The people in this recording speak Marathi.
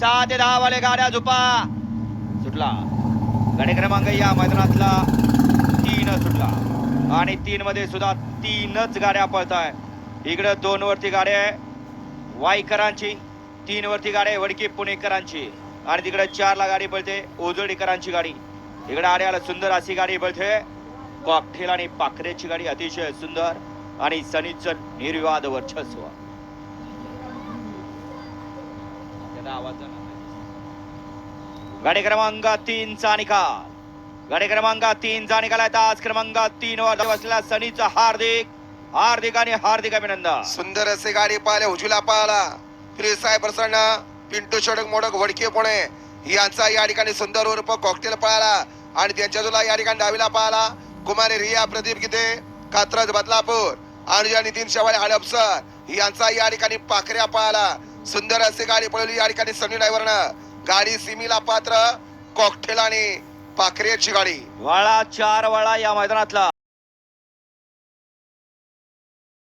सहा ते दहा वाले गाड्या झुपा. सुटला. गाडी क्रमांक या मैदानातला तीन सुटला. आणि तीन मध्ये सुद्धा तीनच गाड्या पळत आहे इकडं दोन वरती गाड्या आहे. वाईकरांची तीन वरती गाड्या आहे वडकी पुणेकरांची. आणि तिकडे चारला गाडी पळते ओजडीकरांची गाडी. इकडे आड्याला सुंदर अशी गाडी पळते. कॉकटेल आणि पाखरेची गाडी अतिशय सुंदर. आणि सनीचं निर्वाद वर्चस्व. गाडी क्रमांक तीनचा निकाल. गाडी क्रमांक तीनचा निकाल आहे. आज क्रमांक तीन वर बसलेला सनीचा हार्दिक. हार्दिक आणि हार्दिक अभिनंदन. सुंदर असे गाडी पाहिले उजवीला पाहिला श्री साई प्रसन्न पिंटू शडक मोडक वडके पुणे. यांचा या ठिकाणी सुंदर उर्फ कॉकटेल पळाला आणि त्यांच्या तुला या ठिकाणी डावीला पाहिला कुमारी रिया प्रदीप गीते कात्रज बदलापूर. आणि नितीन शेवाळे हडपसर यांचा या ठिकाणी पाखऱ्या पाहिला सुंदर असे गाडी पळवली या ठिकाणी सनी ड्रायव्हरनं. गाडी सिमीला पात्र कॉकटेल आणि पाखरेची गाडी. वळा चार वळा या मैदानातला.